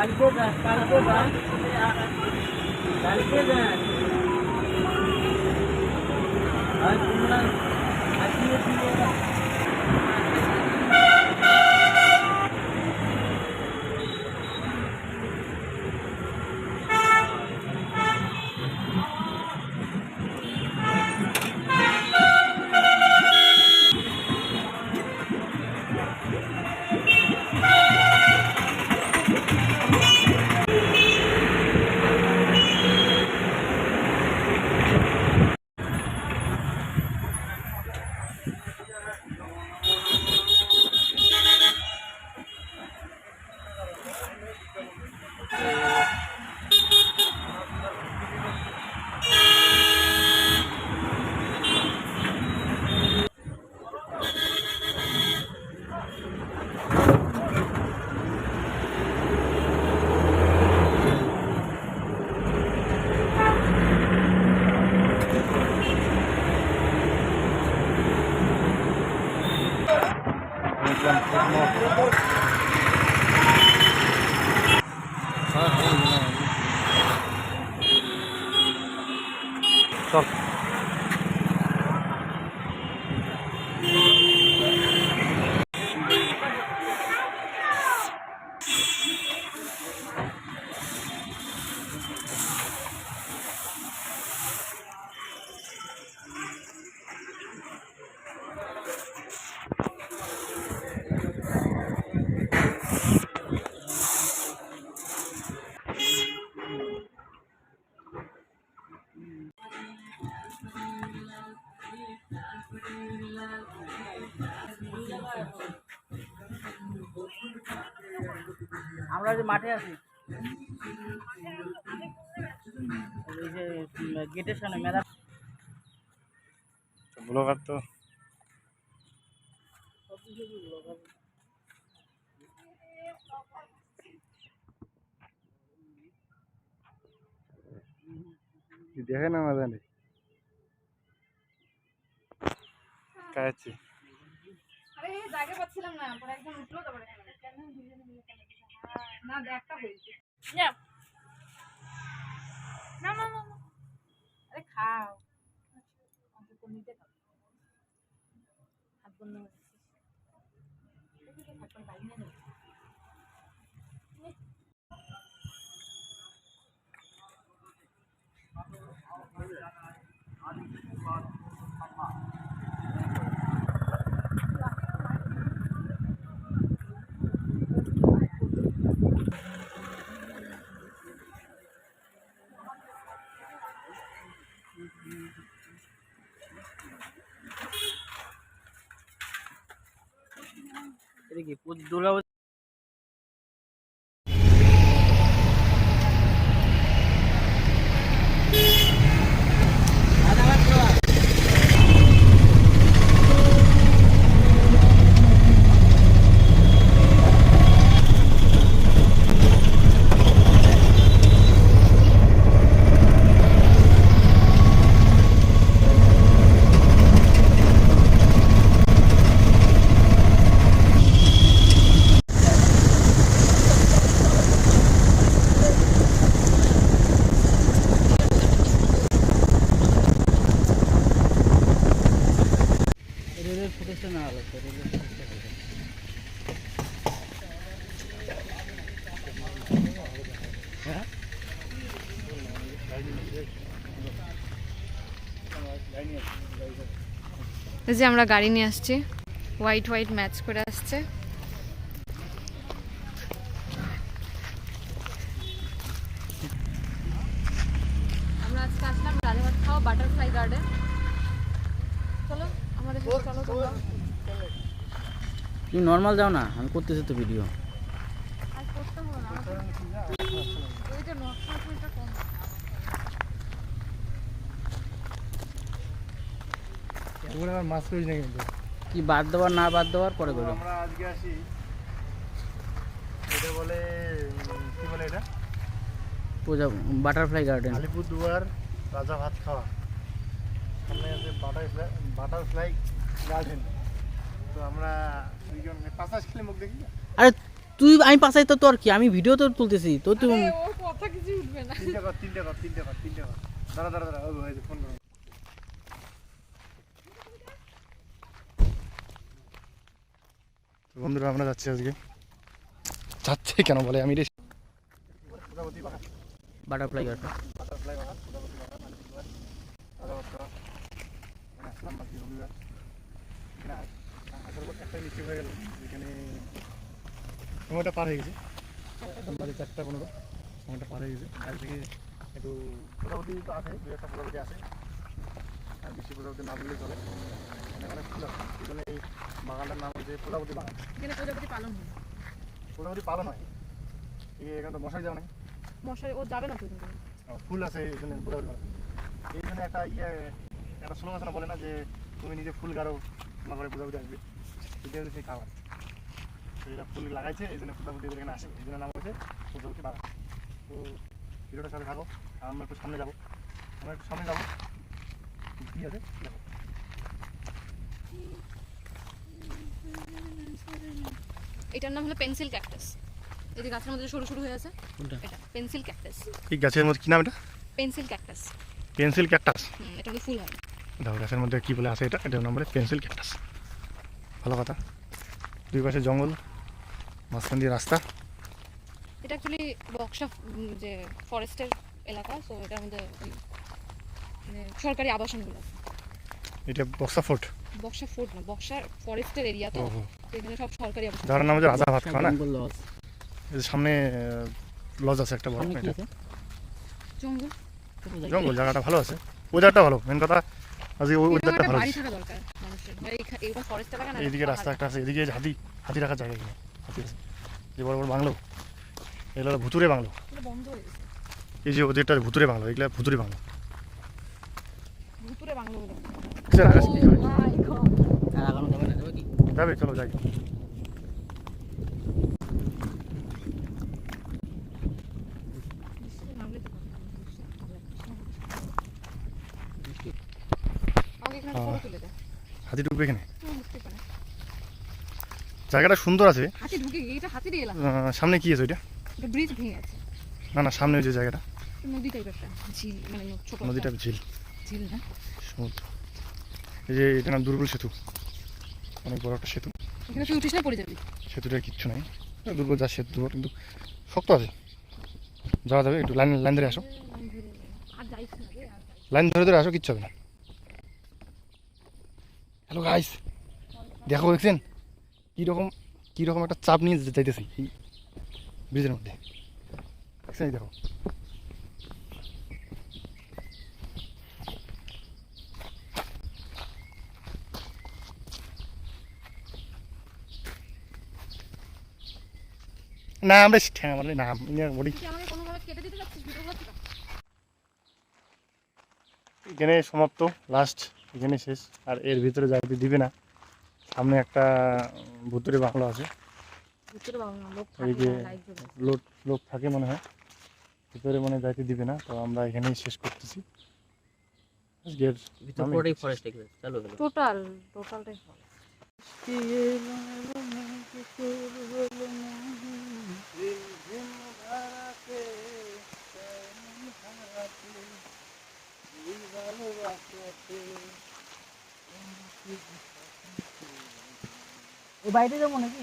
Kalbugas, kalbugas. Kalbugas. At kumulang, at yun. দিয়ে চল মাঠে আছি এই যে গেটের সামনে মেলা ব্লগার তো। দেখে না না জানি কাছে? আরে জায়গা পাচ্ছিলাম না পরে একজন উঠল তারপরে না ব্যাগটা হয়েছে। না। না না না। আরে খাও। অন্তত নিতে খাও হাত বন্ধ। দেখি তো থাকবে, গাড়ি নিয়ে নেব। এটা কি পুজ- দুর্গা পুজো রেলের ফুটেজটা না যে আমরা গাড়ি নিয়ে আসছি হোয়াইট হোয়াইট ম্যাচ করে আসছে আমরা আজকে আসলাম রাজাভাত খাওয়া বাটারফ্লাই গার্ডেন চলো আমাদের সাথে চলো তোমরা তুমি নর্মাল যাও না আমি করতেছি তো ভিডিও মাছ করিস না কিন্তু। কি বাদ দেওয়ার না বাদ দেওয়ার পরে করো আমরা আজকে আসি এটা বলে কি বলে এটা? পূজা বাটারফ্লাই গার্ডেন আলিপুরদুয়ার রাজা ভাত খাওয়া। সামনে আছে বাটারফ্লাই বাটারফ্লাই গার্ডেন তো আমরা দুইজন পাঁচাশ খেলে মুখ দেখি আরে তুই আমি পাশাই তো তোর কি? আমি ভিডিও তো তুলতেছি তো তুই কথা কিছু উঠবে না। তিনটে কর তিনটে কর তিনটে কর তিনটে কর। দাঁড়া দাঁড়া দাঁড়া ওই ফোন করো বন্ধুরা আমরা যাচ্ছি আজকে। যাচ্ছে কেন বলে? আমি রে প্রজাপতি বাগান বাটারফ্লাই গার্ড বাটারফ্লাই বাগান আসার পর হয়ে গেল। এখানে সময়টা পার হয়ে গেছে। এখন বাজে চারটা পনেরো। সময়টা পার হয়ে গেছে। আজ থেকে একটু প্রজাপতি তো আছে দু একটা প্রজাপতি আছে। আর বেশি প্রজাপতি না বললেই চলে। এখানে অনেক ফুল আছে। এই বাগানটার নাম হচ্ছে প্রজাপতি বাগান। এখানে প্রজাপতি পালন হয়। প্রজাপতি পালন হয়। এখানে তো মশাই যাও নাই। মশাই ও যাবে না তো ফুল আছে জন্য প্রজাপতি বাগান এই জন্য একটা ইয়ে একটা স্লোগান না বলে না যে তুমি নিজে ফুল গাড়ো তোমার ঘরে প্রজাপতি আসবে। এটা হচ্ছে সেই খাবার এরা ফুল লাগাইছে এই জন্য প্রজাপতি এদের এখানে আসে এই জন্য নাম হচ্ছে প্রজাপতি বাগান তো ভিডিওটার সাথে থাকো আর আমরা একটু সামনে যাব। আমরা একটু সামনে যাব। কী আছে? দেখো। এটার নাম হলো পেন্সিল ক্যাকটাস। এই যে গাছের মধ্যে সরু সরু হয়ে আছে কোনটা? এটা পেন্সিল ক্যাকটাস। এই গাছের মধ্যে কী নাম এটা? Pencil cactus. Pencil cactus. এটা ফুল হয় দেখো গাছের মধ্যে কী বলে আছে এটা? এটার নাম বলে পেন্সিল ক্যাকটাস। ভালো কথা। দুই পাশে জঙ্গল মাঝখান দিয়ে রাস্তা। এটা অ্যাকচুয়ালি বক্সা যে ফরেস্টের এলাকা সো মানে সরকারি আবাসনগুলো এটা বক্সা ফোর্ট বক্সা ফোর্ট না বক্সা ফরেস্টের এরিয়া তো এখানে সব সরকারি আবাসন। যার নাম হচ্ছে রাজা ভাত খাওয়া না? জঙ্গল এই সামনে লজ আছে একটা বড় এটা। জঙ্গল। জঙ্গল জায়গাটা ভালো আছে। ওয়েদারটা ভালো মেন কথা। আজকে ওয়েদারটা ভালো বাড়ি আছে থাকা দরকার। এইদিকে রাস্তা একটা আছে এদিকে হাতি হাতি রাখার জায়গা এখানে হাতি আছে। যে বড় বড় বাংলো এগুলো ভুতুরে বাংলো। এই যে ওদেরটা ভুতুরে বাংলো এগুলো ভুতুরে বাংলো। ভুতুরে যাবে কি? যাবে চলো যাই। হাতি ঢুকবে এখানে। জায়গাটা সুন্দর আছে। হাতি ঢুকে এটা সামনে কি আছে ওইটা? এটা ব্রিজ ভেঙে আছে না না সামনে ওই যে জায়গাটা। নদী টাইপের একটা ঝিল মানে ছোট নদীটা একটা ঝিল। ঝিল না? সমুদ্র এই যে এটা নাম দুর্বল সেতু। অনেক বড় একটা সেতু। এখানে তুই উঠিস না পড়ে যাবি। সেতুটা কিচ্ছু নাই। দুর্বল যা সেতু কিন্তু শক্ত আছে। যাওয়া যাবে একটু লাইন লাইন ধরে আসো। লাইন ধরে ধরে আসো কিচ্ছু হবে না। হ্যালো গাইস দেখো দেখছেন? কীরকম কীরকম একটা চাপ নিয়ে যাইতেছি। এই ব্রিজের মধ্যে। দেখছেন এই দেখো? না আমরা ঠ্যাং আমার নাম বলি এখানে সমাপ্ত লাস্ট এখানে শেষ। আর এর ভিতরে যাইতে দিবে না সামনে একটা ভুতুরে বাংলো আছে। ভিতরে বাংলা লোক এই থাকে যে লোক লোক থাকে মনে হয়। ভিতরে মনে হয় যাইতে দিবে না তো আমরা এখানেই শেষ করতেছি। ভিতর আমি- পুরোটাই ফরেস্ট এগুলো চালু হলো টোটাল টোটালটাই হবে ওই বাইরে যাব নাকি?